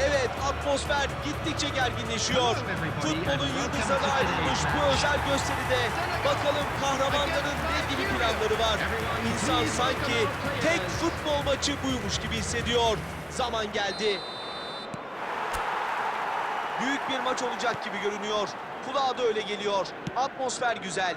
Evet atmosfer gittikçe gerginleşiyor. Futbolun yıldızlarına ayrılmış bu özel gösteride bakalım kahramanların ne gibi planları var. İnsan sanki tek futbol maçı buymuş gibi hissediyor. Zaman geldi. Büyük bir maç olacak gibi görünüyor. Kulağa da öyle geliyor. Atmosfer güzel.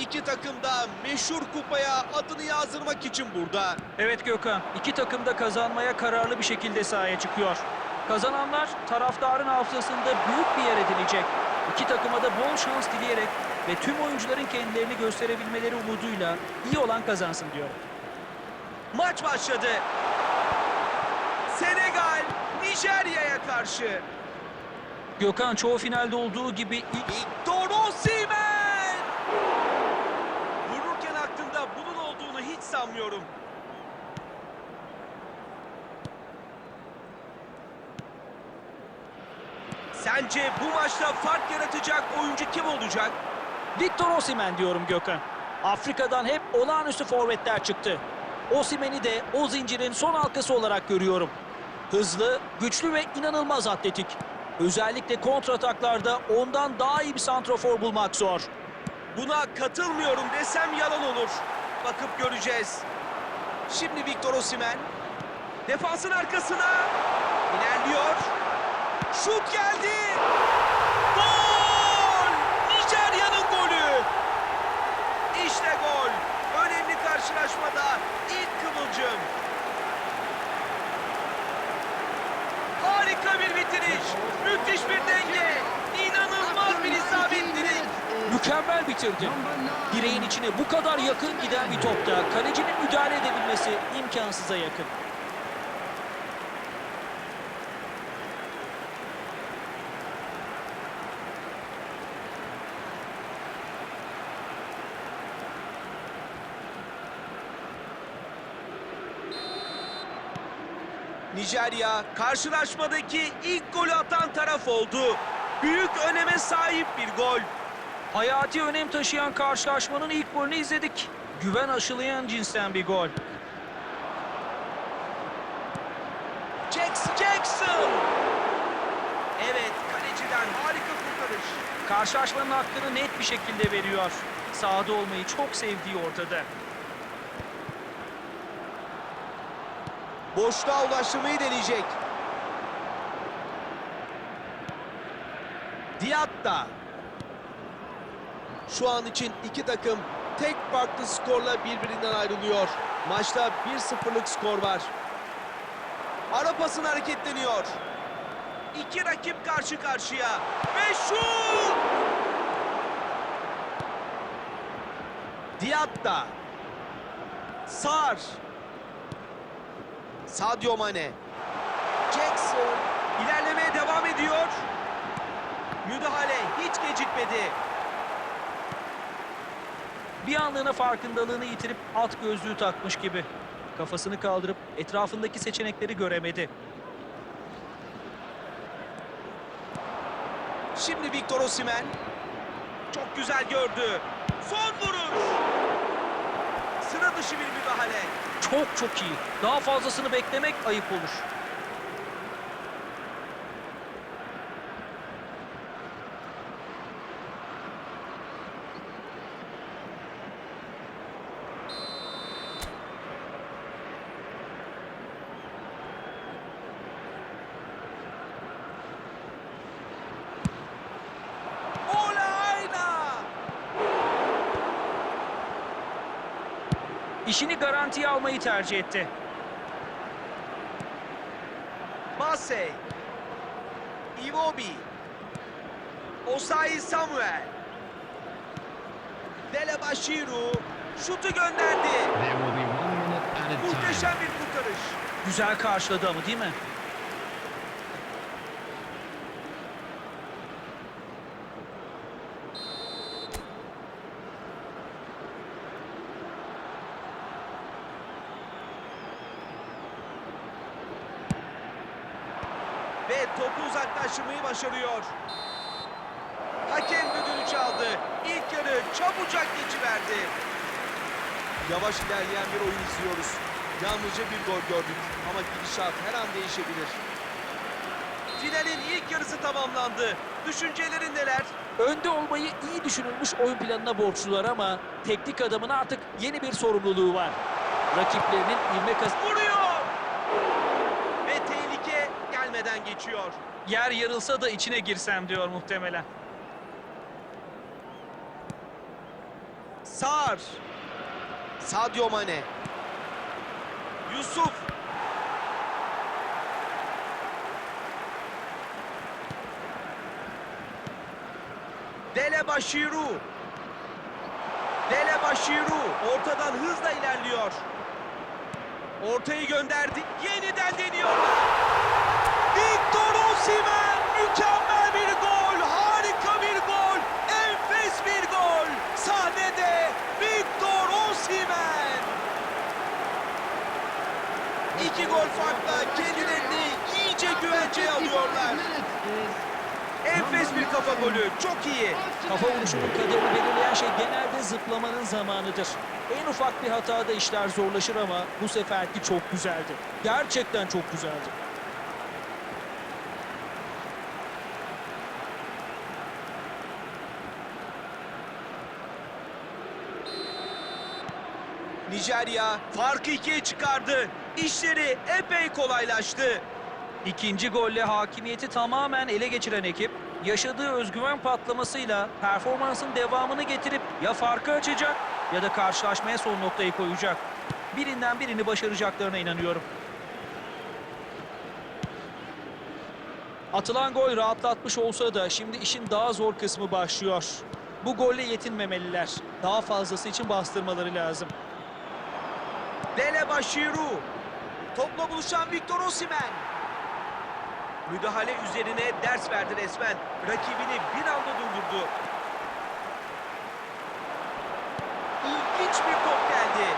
İki takım da meşhur kupaya adını yazdırmak için burada. Evet Gökhan, iki takım da kazanmaya kararlı bir şekilde sahaya çıkıyor. Kazananlar taraftarın hafızasında büyük bir yer edinecek. İki takıma da bol şans dileyerek ve tüm oyuncuların kendilerini gösterebilmeleri umuduyla iyi olan kazansın diyorum. Maç başladı. Senegal Nijerya'ya karşı. Gökhan çoğu finalde olduğu gibi ilk Victor Osimhen! Vururken aklında bunun olduğunu hiç sanmıyorum. Sence bu maçta fark yaratacak oyuncu kim olacak? Victor Osimhen diyorum Gökhan. Afrika'dan hep olağanüstü forvetler çıktı. Osimhen'i de o zincirin son halkası olarak görüyorum. Hızlı, güçlü ve inanılmaz atletik. Özellikle kontrataklarda ondan daha iyi bir santrofor bulmak zor. Buna katılmıyorum desem yalan olur. Bakıp göreceğiz. Şimdi Victor Osimhen. Defansın arkasına. ilerliyor. Şut geldi. Gol! Nijerya'nın golü. İşte gol. Önemli karşılaşmada ilk kıvılcım. Harika bir bitiriş. Müthiş bir denge. İnanılmaz bir isabetlilik. Mükemmel bitirdi. Direğin içine bu kadar yakın giden bir topta kalecinin müdahale edebilmesi imkansıza yakın. Nijerya karşılaşmadaki ilk golü atan taraf oldu. Büyük öneme sahip bir gol. Hayati önem taşıyan karşılaşmanın ilk golünü izledik. Güven aşılayan cinsten bir gol. Jackson. Jackson. Evet kaleciden harika kurtarış. Karşılaşmanın hakkını net bir şekilde veriyor. Sahada olmayı çok sevdiği ortada. Boşluğa ulaştırmayı deneyecek. Diatta. Şu an için iki takım tek farklı skorla birbirinden ayrılıyor. Maçta 1-0'lık skor var. Ara pasın hareketleniyor. İki rakip karşı karşıya. Ve şut! Diatta. Sar. Sadio Mane. Jackson ilerlemeye devam ediyor. Müdahale hiç gecikmedi. Bir anlığına farkındalığını yitirip at gözlüğü takmış gibi. Kafasını kaldırıp etrafındaki seçenekleri göremedi. Şimdi Victor Osimhen. Çok güzel gördü. Son vuruş. Sıra dışı bir müdahale. Çok çok iyi. Daha fazlasını beklemek ayıp olur. İşini garantiye almayı tercih etti. Masey. Iwobi. Osayi Samuel. Dele Bashiru şutu gönderdi. Muhteşem bir kurtarış. Güzel karşıladı ama değil mi? Ve topu uzaklaştırmayı başarıyor. Hakem düdüğünü çaldı. İlk yarı çabucak geçiverdi. Yavaş ilerleyen bir oyun izliyoruz. Yalnızca bir gol gördük ama gidişat her an değişebilir. Finalin ilk yarısı tamamlandı. Düşüncelerin neler? Önde olmayı iyi düşünülmüş oyun planına borçlular ama teknik adamın artık yeni bir sorumluluğu var. Rakiplerinin ilme kaz... Vuruyor! Ve gelmeden geçiyor. Yer yarılsa da içine girsem diyor muhtemelen. Sar. Sadio Mane. Yusuf. Dele Bashiru. Dele Bashiru ortadan hızla ilerliyor. Ortayı gönderdi. Yeniden deniyorlar. Victor Osimhen mükemmel bir gol. Harika bir gol. Enfes bir gol. Sahnede Victor Osimhen. İki gol farkla kendilerini iyice güvenceye alıyorlar. Enfes bir kafa golü. Çok iyi. Kafa vuruşunun kaderini belirleyen şey genelde zıplamanın zamanıdır. En ufak bir hatada işler zorlaşır ama bu seferki çok güzeldi. Gerçekten çok güzeldi. Nijerya farkı ikiye çıkardı. İşleri epey kolaylaştı. İkinci golle hakimiyeti tamamen ele geçiren ekip, yaşadığı özgüven patlamasıyla performansın devamını getirip ya farkı açacak ya da karşılaşmaya son noktayı koyacak. Birinden birini başaracaklarına inanıyorum. Atılan gol rahatlatmış olsa da şimdi işin daha zor kısmı başlıyor. Bu golle yetinmemeliler. Daha fazlası için bastırmaları lazım. Dele Bashiru. Topla buluşan Victor Osimhen. Müdahale üzerine ders verdi resmen. Rakibini bir anda durdurdu. İlginç bir top geldi.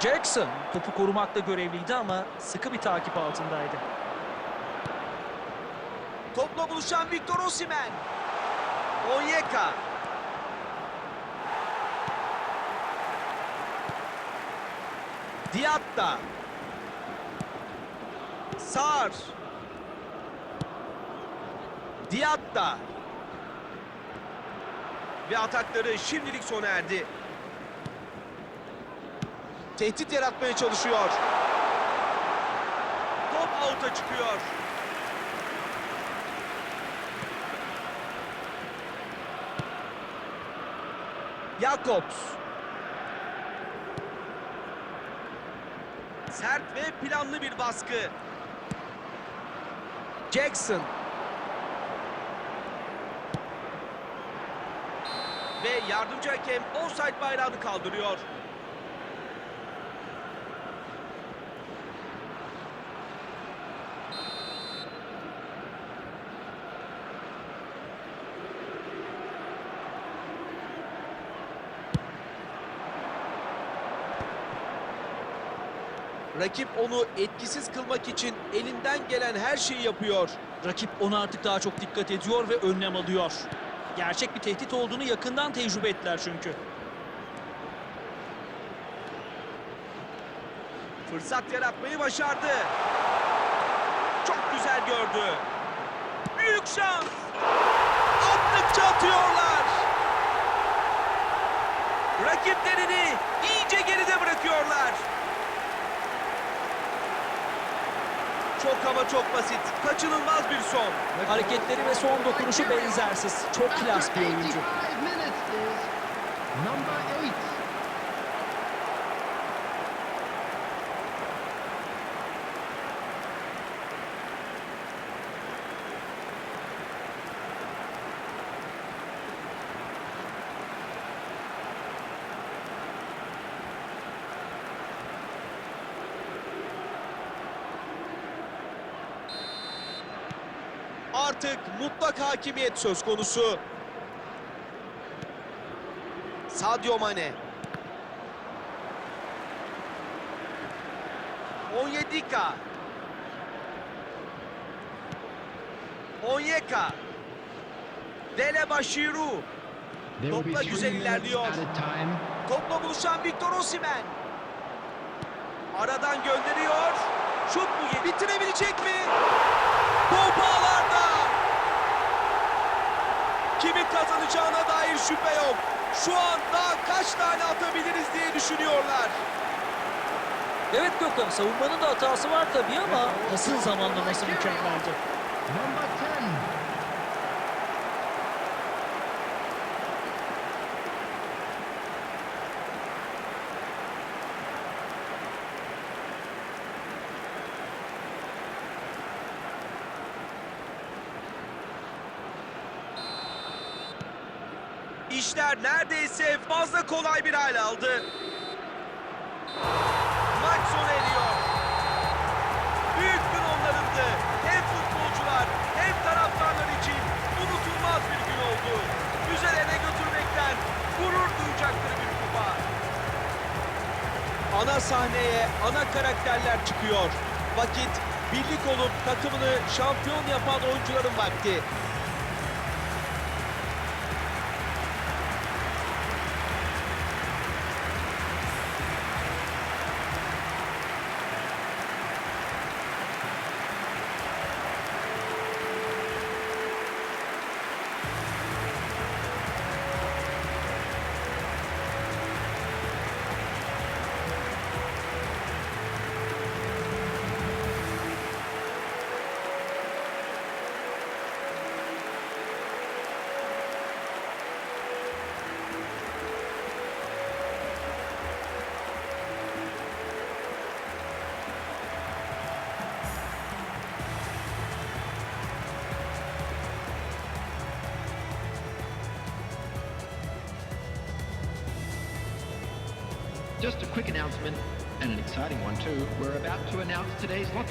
Jackson topu korumakta görevliydi ama sıkı bir takip altındaydı. Topla buluşan Victor Osimhen. Onyeka. Diatta. Sar. Diatta. Ve atakları şimdilik sona erdi. Tehdit yaratmaya çalışıyor. Top out'a çıkıyor. Jakobs. Sert ve planlı bir baskı. Jackson. Ve yardımcı hakem offside bayrağını kaldırıyor. Rakip onu etkisiz kılmak için elinden gelen her şeyi yapıyor. Rakip ona artık daha çok dikkat ediyor ve önlem alıyor. Gerçek bir tehdit olduğunu yakından tecrübe ettiler çünkü. Fırsat yaratmayı başardı. Çok güzel gördü. Büyük şans. Attıkça atıyorlar. Rakiplerini iyice geride bırakıyorlar. Çok ama çok basit. Kaçınılmaz bir son. Hareketleri ve son dokunuşu benzersiz. Çok klas bir oyuncu. number eight. Artık mutlak hakimiyet söz konusu. Sadio Mane. Onyedika. Onyeka. Dele Bashiru. Topla güzel ilerliyor. Topla buluşan Victor Osimhen. Aradan gönderiyor. Şut mu? Bitirebilecek mi? Top ağlarda. Kimin kazanacağına dair şüphe yok. Şu an daha kaç tane atabiliriz diye düşünüyorlar. Evet Gökhan savunmanın da hatası var tabii ama asıl zamanlaması mükemmeldi. İşler neredeyse fazla kolay bir hal aldı. Maç sona eriyor. Büyük gün onlarındı. Hem futbolcular hem taraftarlar için unutulmaz bir gün oldu. Üzerine götürmekten gurur duyacakları bir kupa. Ana sahneye ana karakterler çıkıyor. Vakit birlik olup takımını şampiyon yapan oyuncuların vakti. Just a quick announcement, and an exciting one too. We're about to announce today's lottery.